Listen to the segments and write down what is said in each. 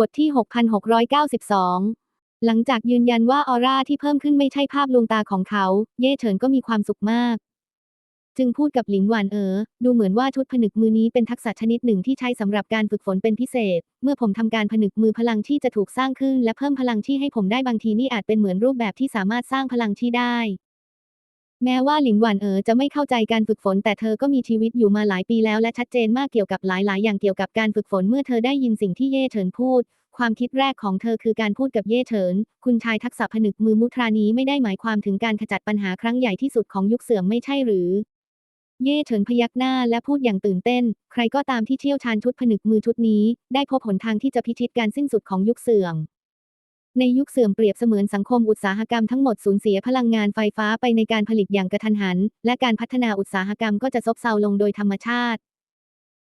บทที่ 6692 หลังจากยืนยันว่าออร่าที่เพิ่มขึ้นไม่ใช่ภาพลวงตาของเขา เย่เฉินก็มีความสุขมาก จึงพูดกับหลินหวานเอ๋อดูเหมือนว่าชุดผนึกมือนี้เป็นทักษะชนิดหนึ่งที่ใช้สำหรับการฝึกฝนเป็นพิเศษ เมื่อผมทำการผนึกมือพลังที่จะถูกสร้างขึ้น และเพิ่มพลังที่ให้ผมได้บางทีนี่อาจเป็นเหมือนรูปแบบที่สามารถสร้างพลังที่ได้ แม้ว่าหลินหวานเอ๋อจะไม่เข้าใจการฝึกฝน แต่เธอก็มีชีวิตอยู่มาหลายปีแล้วและชัดเจนมากเกี่ยวกับหลาย ๆ อย่างเกี่ยวกับการฝึกฝนเมื่อเธอได้ยินสิ่งที่เย่เฉินพูด ความคิดแรกของเธอคือการพูดกับเย่เฉิน คุณชายทักษะผนึกมือมุทรานี้ไม่ได้หมายความถึงการขจัดปัญหาครั้งใหญ่ที่สุดของยุคเสื่อมไม่ใช่หรือ เย่เฉินพยักหน้าและพูดอย่างตื่นเต้น ใครก็ตามที่เชี่ยวชาญชุดผนึกมือชุดนี้ ได้พบหนทางที่จะพิชิตการสิ้นสุดของยุคเสื่อม ในยุคเสื่อมเปรียบเสมือนสังคมอุตสาหกรรมทั้งหมดสูญเสียพลังงานไฟฟ้าไปในการผลิตอย่างกระทันหัน และการพัฒนาอุตสาหกรรมก็จะซบเซาลงโดยธรรมชาติ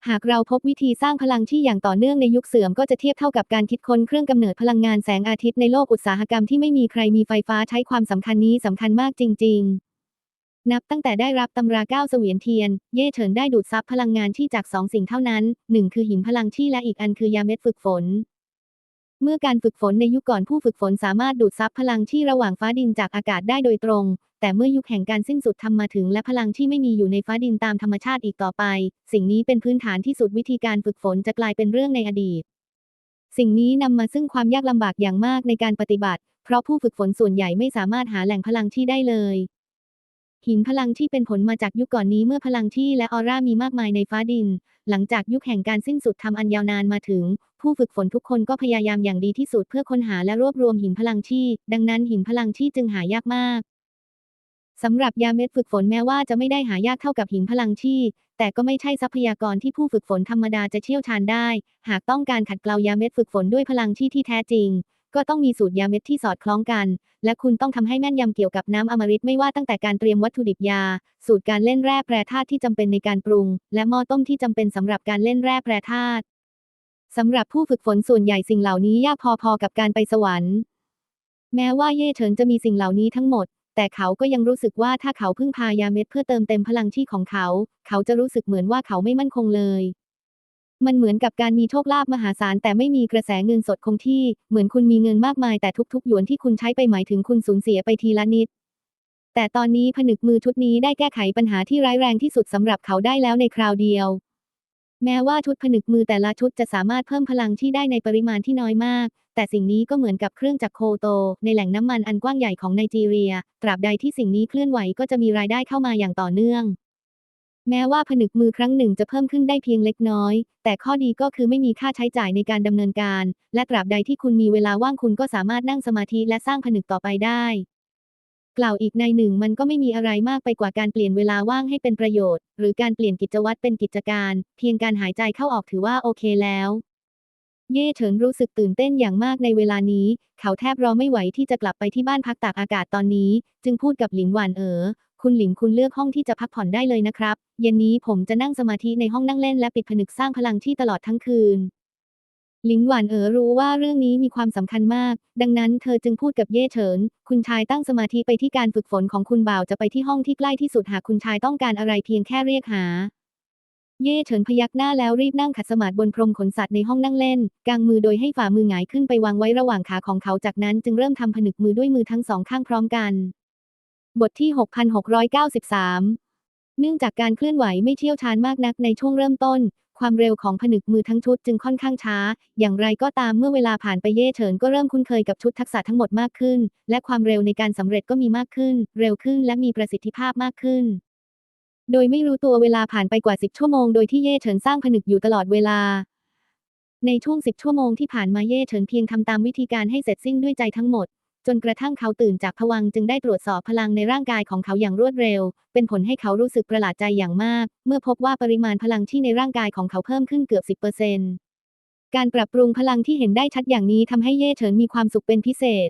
หากเราพบวิธีสร้างพลังที่อย่างต่อเนื่องในยุคเสื่อมก็จะเทียบเท่ากับการคิดค้นเครื่องกำเนิดพลังงานแสงอาทิตย์ในโลกอุตสาหกรรมที่ไม่มีใครมีไฟฟ้าใช้ความสำคัญนี้สำคัญมากจริง ๆนับตั้งแต่ได้รับตำราเก้าเสวียนเทียน เย่เฉินได้ดูดซับพลังงานที่จากสองสิ่งเท่านั้นหนึ่งคือหินพลังที่และอีกอันคือยาเม็ดฝึกฝน เมื่อการฝึกฝนในยุคก่อนผู้ฝึกฝนสามารถดูดซับพลังที่ระหว่างฟ้าดินจากอากาศได้โดยตรง แต่เมื่อยุคแห่งการสิ้นสุดทำมาถึงและพลังที่ไม่มีอยู่ในฟ้าดินตามธรรมชาติอีกต่อไป สิ่งนี้เป็นพื้นฐานที่สุดวิธีการฝึกฝนจะกลายเป็นเรื่องในอดีต สิ่งนี้นำมาซึ่งความยากลำบากอย่างมากในการปฏิบัติ เพราะผู้ฝึกฝนส่วนใหญ่ไม่สามารถหาแหล่งพลังที่ได้เลย หินพลังที่เป็นผลมาจากยุคก่อนนี้เมื่อพลังที่และออร่ามีมากมายในฟ้าดิน หลังจากยุคแห่งการสิ้นสุดทำอันยาวนานมาถึง ผู้ฝึกฝนทุกคนก็พยายามอย่างดีที่สุดเพื่อค้นหาและรวบรวมหินพลังที่ ดังนั้นหินพลังที่จึงหายากมากสำหรับยาเม็ดฝึกฝนแม้ว่าจะไม่ได้หายากเท่ากับหินพลังที่ แต่ก็ไม่ใช่ทรัพยากรที่ผู้ฝึกฝนธรรมดาจะเชี่ยวชาญได้ หากต้องการขัดเกลายาเม็ดฝึกฝนด้วยพลังที่ที่แท้จริง ก็ต้องมีสูตรยาเม็ดที่สอดคล้องกัน และคุณต้องทำให้แม่นยำเกี่ยวกับน้ำอมฤตไม่ว่าตั้งแต่การเตรียมวัตถุดิบยา สูตรการเล่นแร่แปรธาตุที่จำเป็นในการปรุง และหม้อต้มที่จำเป็นสำหรับการเล่นแร่แปรธาตุสำหรับผู้ฝึกฝนส่วนใหญ่สิ่งเหล่านี้ยากพอๆกับการไปสวรรค์ แม้ว่าเย่เฉินจะมีสิ่งเหล่านี้ทั้งหมด แต่เขาก็ยังรู้สึกว่าถ้าเขาพึ่งพายาเม็ดเพื่อเติมเต็มพลังที่ของเขา เขาจะรู้สึกเหมือนว่าเขาไม่มั่นคงเลย มันเหมือนกับการมีโชคลาภมหาศาลแต่ไม่มีกระแสเงินสดคงที่ เหมือนคุณมีเงินมากมายแต่ทุกๆ หยวนที่คุณใช้ไปหมายถึงคุณสูญเสียไปทีละนิด แต่ตอนนี้ผนึกมือชุดนี้ได้แก้ไขปัญหาที่ร้ายแรงที่สุดสำหรับเขาได้แล้วในคราวเดียว แม้ว่าชุดผนึกมือแต่ละชุดจะสามารถเพิ่มพลังที่ได้ในปริมาณที่น้อยมาก แต่สิ่งนี้ก็เหมือนกับเครื่องจักรโคโต ในแหล่งน้ำมันอันกว้างใหญ่ของไนจีเรีย ตราบใดที่สิ่งนี้เคลื่อนไหวก็จะมีรายได้เข้ามาอย่างต่อเนื่อง แม้ว่าผนึกมือครั้งหนึ่งจะเพิ่มขึ้นได้เพียงเล็กน้อย แต่ข้อดีก็คือไม่มีค่าใช้จ่ายในการดำเนินการ และตราบใดที่คุณมีเวลาว่างคุณก็สามารถนั่งสมาธิและสร้างผนึกต่อไปได้ กล่าวอีกในหนึ่งมันก็ไม่มีอะไรมากไปกว่าการเปลี่ยนเวลาว่างให้เป็นประโยชน์ หรือการเปลี่ยนกิจวัตรเป็นกิจการ เพียงการหายใจเข้าออกถือว่าโอเคแล้ว เย่เฉินรู้สึกตื่นเต้นอย่างมากในเวลานี้ เขาแทบรอไม่ไหวที่จะกลับไปที่บ้านพักตากอากาศตอนนี้ จึงพูดกับหลินหวานเอ๋อ คุณหลินคุณเลือกห้องที่จะพักผ่อนได้เลยนะครับ เย็นนี้ผมจะนั่งสมาธิในห้องนั่งเล่นและปิดผนึกสร้างพลังที่ตลอดทั้งคืน หลินหวานเอ๋อรู้ว่าเรื่องนี้มีความสำคัญมาก ดังนั้นเธอจึงพูดกับเย่เฉิน คุณชายตั้งสมาธิไปที่การฝึกฝนของคุณบ่าวจะไปที่ห้องที่ใกล้ที่สุดหากคุณชายต้องการอะไรเพียงแค่เรียกหา เย่เฉินพยักหน้าแล้วรีบนั่งขัดสมาธิบนพรมขนสัตว์ในห้องนั่งเล่น กางมือโดยให้ฝ่ามือหงายขึ้นไปวางไว้ระหว่างขาของเขาจากนั้นจึงเริ่มทำผนึกมือด้วยมือทั้งสองข้างพร้อมกัน บทที่ 6693 เนื่องจากการเคลื่อนไหวไม่เชี่ยวชาญมากนักในช่วงเริ่มต้น ความเร็วของผนึกมือทั้งชุดจึงค่อนข้างช้า อย่างไรก็ตามเมื่อเวลาผ่านไปเย่เฉินก็เริ่มคุ้นเคยกับชุดทักษะทั้งหมดมากขึ้น และความเร็วในการสำเร็จก็มีมากขึ้น เร็วขึ้นและมีประสิทธิภาพมากขึ้น โดยไม่รู้ตัวเวลาผ่านไปกว่า 10 ชั่วโมง โดยที่เย่เฉินสร้างผนึกอยู่ตลอดเวลา ในช่วง 10 ชั่วโมงที่ผ่านมาเย่เฉินเพียงทำตามวิธีการให้เสร็จสิ้นด้วยใจทั้งหมด จนกระทั่งเขาตื่นจากผวังจึงได้ตรวจสอบพลังในร่างกายของเขาอย่างรวดเร็ว เป็นผลให้เขารู้สึกประหลาดใจอย่างมาก เมื่อพบว่าปริมาณพลังที่ในร่างกายของเขาเพิ่มขึ้นเกือบ 10%การปรับปรุงพลังที่เห็นได้ชัดอย่างนี้ทำให้เย่เฉินมีความสุขเป็นพิเศษ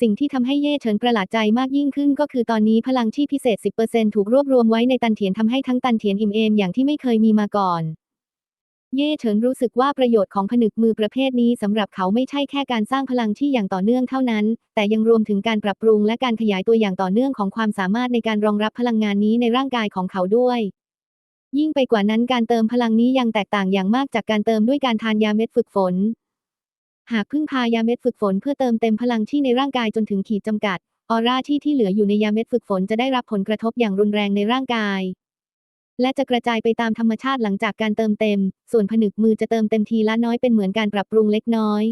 สิ่งที่ทำให้เย่เฉินประหลาดใจมากยิ่งขึ้น ก็คือตอนนี้พลังที่พิเศษ 10%ถูกรวบรวมไว้ในตันเถียนทำให้ทั้งตันเถียนอิ่มเอมอย่างที่ไม่เคยมีมาก่อน เย่เฉินรู้สึกว่าประโยชน์ของผนึกมือประเภทนี้สำหรับเขาไม่ใช่แค่การสร้างพลังที่อย่างต่อเนื่องเท่านั้น แต่ยังรวมถึงการปรับปรุงและการขยายตัวอย่างต่อเนื่องของความสามารถในการรองรับพลังงานนี้ในร่างกายของเขาด้วย ยิ่งไปกว่านั้นการเติมพลังนี้ยังแตกต่างอย่างมากจากการเติมด้วยการทานยาเม็ดฝึกฝน หากพึ่งพายาเม็ดฝึกฝนเพื่อเติมเต็มพลังที่ในร่างกายจนถึงขีดจำกัด ออร่าที่ที่เหลืออยู่ในยาเม็ดฝึกฝนจะได้รับผลกระทบอย่างรุนแรงในร่างกาย และจะกระจายไปตามธรรมชาติหลังจากการเติมเต็ม ส่วนผนึกมือจะเติมเต็มทีละน้อยเป็นเหมือนการปรับปรุงเล็กน้อย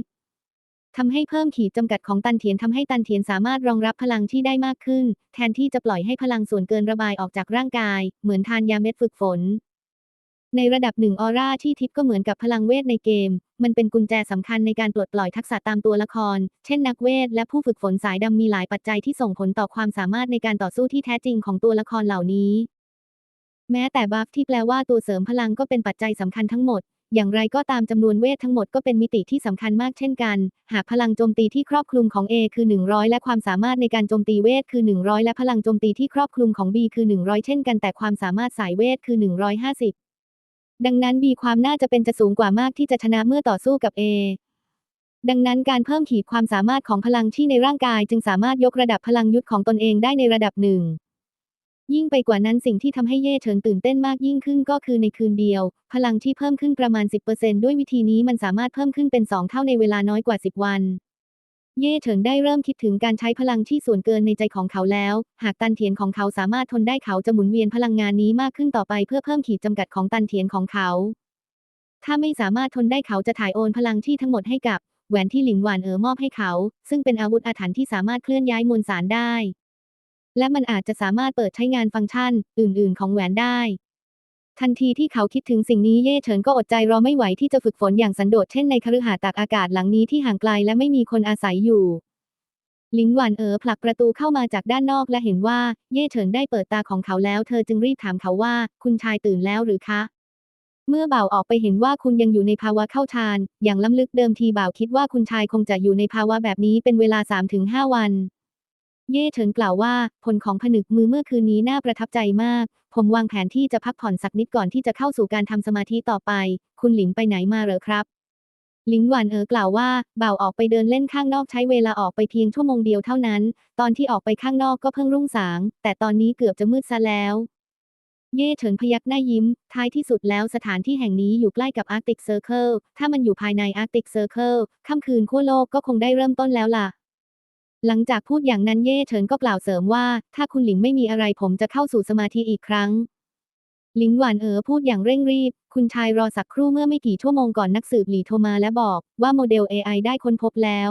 ทำให้เพิ่มขีดจำกัดของตันเทียนทำให้ตันเทียนสามารถรองรับพลังที่ได้มากขึ้น แทนที่จะปล่อยให้พลังส่วนเกินระบายออกจากร่างกาย เหมือนทานยาเม็ดฝึกฝน ในระดับหนึ่งออร่าที่ทิพย์ก็เหมือนกับพลังเวทในเกม มันเป็นกุญแจสำคัญในการปลดปล่อยทักษะตามตัวละคร เช่นนักเวทและผู้ฝึกฝนสายดำมีหลายปัจจัยที่ส่งผลต่อความสามารถในการต่อสู้ที่แท้จริงของตัวละครเหล่านี้ แม้แต่บัฟที่แปลว่าตัวเสริมพลังก็เป็นปัจจัยสำคัญทั้งหมด อย่างไรก็ตามจำนวนเวททั้งหมดก็เป็นมิติที่สำคัญมากเช่นกัน หากพลังโจมตีที่ครอบคลุมของ A คือ 100 และความสามารถในการโจมตีเวทคือ 100 และพลังโจมตีที่ครอบคลุมของ B คือ 100 เช่นกันแต่ความสามารถสายเวทคือ 150 ดังนั้น B ความน่าจะเป็นจะสูงกว่ามากที่จะชนะเมื่อต่อสู้กับ A ดังนั้นการเพิ่มขีดความสามารถของพลังที่ในร่างกายจึงสามารถยกระดับพลังยุทธของตนเองได้ในระดับหนึ่ง ยิ่งไปกว่านั้นสิ่งที่ทำให้เย่เฉินตื่นเต้นมากยิ่งขึ้นก็คือในคืนเดียว พลังที่เพิ่มขึ้นประมาณ 10%ด้วยวิธีนี้มันสามารถเพิ่มขึ้นเป็น 2 เท่าในเวลาน้อยกว่า 10 วัน เย่เฉินได้เริ่มคิดถึงการใช้พลังที่ส่วนเกินในใจของเขาแล้ว หากตันเทียนของเขาสามารถทนได้เขาจะหมุนเวียนพลังงานนี้มากขึ้นต่อไปเพื่อเพิ่มขีดจำกัดของตันเทียนของเขา ถ้าไม่สามารถทนได้เขาจะถ่ายโอนพลังที่ทั้งหมดให้กับแหวนที่หลินหวานเอ๋อมอบให้เขา ซึ่งเป็นอาวุธอาถรรพ์ที่สามารถเคลื่อนย้ายมวลสารได้ และมันอาจจะสามารถเปิดใช้งานฟังก์ชัน อื่น ๆ ของแหวนได้ ทันทีที่เขาคิดถึงสิ่งนี้เย่เฉินก็อดใจรอไม่ไหวที่จะฝึกฝนอย่างสันโดษเช่นในคฤหาสน์ตากอากาศหลังนี้ที่ห่างไกลและไม่มีคนอาศัยอยู่ลิงหวานเอ๋อผลักประตูเข้ามาจากด้านนอกและเห็นว่า เย่เฉินได้เปิดตาของเขาแล้วเธอจึงรีบถามเขาว่า คุณชายตื่นแล้วหรือคะ เมื่อบ่าวออกไปเห็นว่าคุณยังอยู่ในภาวะเข้าฌานอย่างล้ำลึกเดิมทีบ่าวคิดว่าคุณชายคงจะอยู่ในภาวะแบบนี้เป็นเวลา3-5วัน เย่เฉินกล่าวว่า ผลของผนึกมือเมื่อคืนนี้น่าประทับใจมาก ผมวางแผนที่จะพักผ่อนสักนิดก่อนที่จะเข้าสู่การทำสมาธิต่อไป คุณหลิงไปไหนมาเหรอครับ หลิงหวานเอ๋อกล่าวว่า บ่าวออกไปเดินเล่นข้างนอกใช้เวลาออกไปเพียงชั่วโมงเดียวเท่านั้น ตอนที่ออกไปข้างนอกก็เพิ่งรุ่งสาง แต่ตอนนี้เกือบจะมืดซะแล้ว เย่เฉินพยักหน้ายิ้ม ท้ายที่สุดแล้วสถานที่แห่งนี้อยู่ใกล้กับ Arctic Circle ถ้ามันอยู่ภายใน Arctic Circle ค่ำคืนขั้วโลกก็คงได้เริ่มต้นแล้วล่ะ หลังจากพูดอย่างนั้นเย่เฉินก็กล่าวเสริมว่า ถ้าคุณหลิงไม่มีอะไรผมจะเข้าสู่สมาธิอีกครั้ง หลิงหวานเอ๋อพูดอย่างเร่งรีบ คุณชายรอสักครู่เมื่อไม่กี่ชั่วโมงก่อนนักสืบหลีโทรมาและบอกว่าโมเดล AI ได้ค้นพบแล้ว